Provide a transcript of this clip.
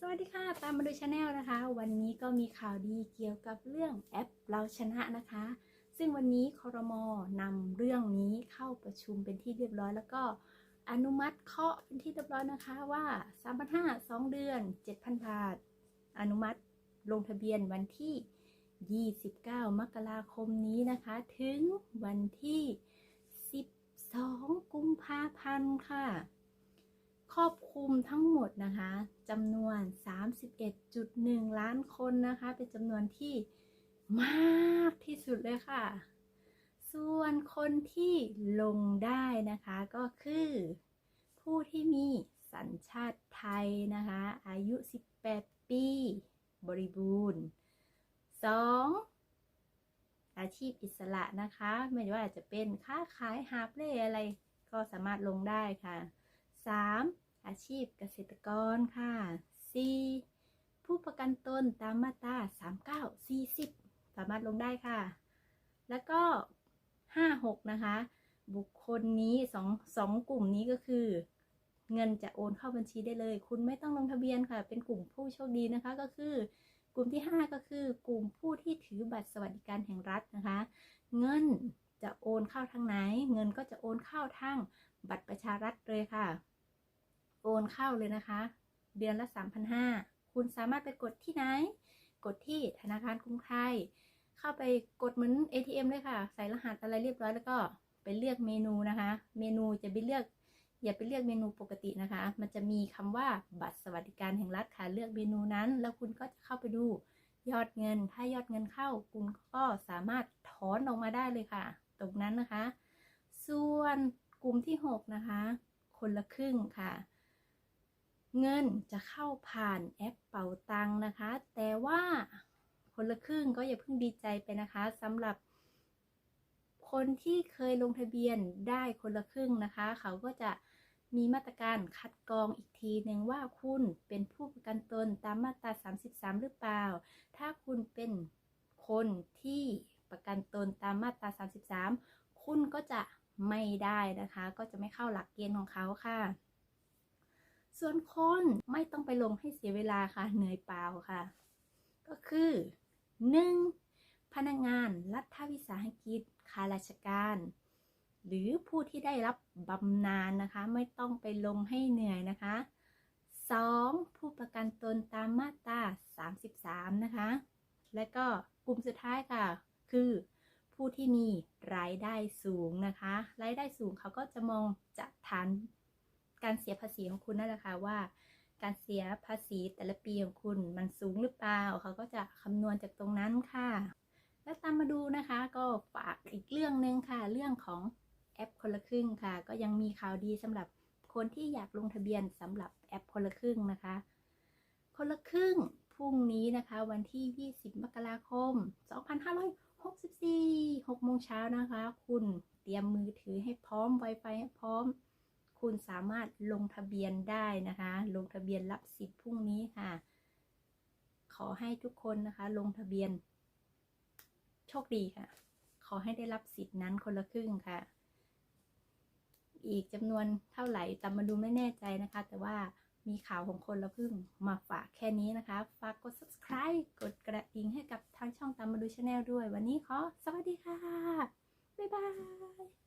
สวัสดีค่ะ ตามมาดูชาแนลนะคะ วันนี้ก็มีข่าวดีเกี่ยวกับเรื่องแอปเราชนะนะคะ ซึ่งวันนี้คอรมอนำเรื่องนี้เข้าประชุมเป็นที่เรียบร้อย แล้วก็อนุมัติเคาะเป็นที่เรียบร้อยนะคะว่า3,500 2เดือน 7,000 บาท อนุมัติลงทะเบียนวันที่ 29 มกราคมนี้นะคะ ถึงวันที่ 12 กุมภาพันธ์ค่ะ ครอบคลุมทั้งหมดนะคะจำนวน 31.1 ล้านคนนะคะ เป็นจำนวนที่มากที่สุดเลยค่ะ ส่วนคนที่ลงได้นะคะก็คือ ผู้ที่มีสัญชาติไทยนะคะ อายุ 18 ปี บริบูรณ์ 2. อาชีพอิสระนะคะ ไม่ว่าจะเป็นค้าขายหาบเล่อะไรก็สามารถลงได้ค่ะ 3. อาชีพเกษตรกรค่ะ 4. ผู้ประกันตนตามมาตรา39 40 สามารถลงได้ค่ะ แล้วก็ 5 6 นะคะ บุคคลนี้สองสองกลุ่มนี้ก็คือ เงินจะโอนเข้าบัญชีได้เลย คุณไม่ต้องลงทะเบียนค่ะ เป็นกลุ่มผู้โชคดีนะคะก็คือกลุ่มที่ 5 ก็คือกลุ่มผู้ที่ถือบัตรสวัสดิการแห่งรัฐนะคะ เงินจะโอนเข้าทางไหน เงินก็จะโอนเข้าทางบัตรประชารัฐเลยค่ะ อนเข้าเลยนะคะ เดือนละ3,500คุณสามารถไปกดที่ไหน กดที่ธนาคารกรุงไทย เข้าไปกดเหมือน ATM เลยค่ะ ใส่รหัสอะไรเรียบร้อยแล้วก็ไปเลือกเมนูนะคะ เมนูจะไปเลือก อย่าไปเลือกเมนูปกตินะคะ มันจะมีคำว่าบัตรสวัสดิการแห่งรัฐค่ะเลือกเมนูนั้น แล้วคุณก็จะเข้าไปดูยอดเงิน ถ้ายอดเงินเข้า คุณก็สามารถถอนออกมาได้เลยค่ะ ตรงนั้นนะคะ ส่วนกลุ่มที่ 6 นะคะ คนละครึ่งค่ะ เงินจะเข้าผ่านแอปเป่าตังนะคะ แต่ว่าคนละครึ่งก็อย่าเพิ่งดีใจไปนะคะสำหรับ คนที่เคยลงทะเบียนได้คนละครึ่งนะคะ เขาก็จะมีมาตรการคัดกรองอีกทีหนึ่งว่าคุณเป็นผู้ประกันตนตามมาตรา 33 หรือเปล่า ถ้าคุณเป็นคนที่ประกันตนตามมาตรา 33 คุณก็จะไม่ได้นะคะ ก็จะไม่เข้าหลักเกณฑ์ของเขาค่ะ ส่วนคนไม่ต้องไปลงให้เสียเวลาค่ะ เหนื่อยเปล่าค่ะ ก็คือ 1. พนักงานรัฐวิสาหกิจข้าราชการ หรือผู้ที่ได้รับบำนาญนะคะ ไม่ต้องไปลงให้เหนื่อยนะคะ 2. ผู้ประกันตนตามมาตรา 33 นะคะ และก็กลุ่มสุดท้ายค่ะ คือผู้ที่มีรายได้สูงนะคะ รายได้สูงเขาก็จะมองจากฐาน การเสียภาษีของคุณนั่นแหละค่ะว่า การเสียภาษีแต่ละปีของคุณมันสูงหรือเปล่าเขาก็จะคำนวณจากตรงนั้นค่ะ แล้วตามมาดูนะคะก็ฝากอีกเรื่องหนึ่งค่ะ เรื่องของแอปคนละครึ่งค่ะ ก็ยังมีข่าวดีสำหรับคนที่อยากลงทะเบียนสำหรับแอปคนละครึ่งนะคะ คนละครึ่งพรุ่งนี้นะคะ วันที่ 20 มกราคม 2564 6โมงเช้านะคะ คุณเตรียมมือถือให้พร้อม Wi-Fi ให้พร้อม คุณสามารถลงทะเบียนได้นะคะ ลงทะเบียนรับสิทธิ์พรุ่งนี้ค่ะ ขอให้ทุกคนนะคะ ลงทะเบียน โชคดีค่ะ ขอให้ได้รับสิทธิ์นั้นคนละครึ่งค่ะ อีกจำนวนเท่าไหร่ตามมาดูไม่แน่ใจนะคะ แต่ว่ามีข่าวของคนละพึ่งมาฝากแค่นี้นะคะ ฝากกด subscribe กดกระดิ่งให้กับทางช่องตามมาดูชาแนลด้วย วันนี้ขอสวัสดีค่ะ บ๊ายบาย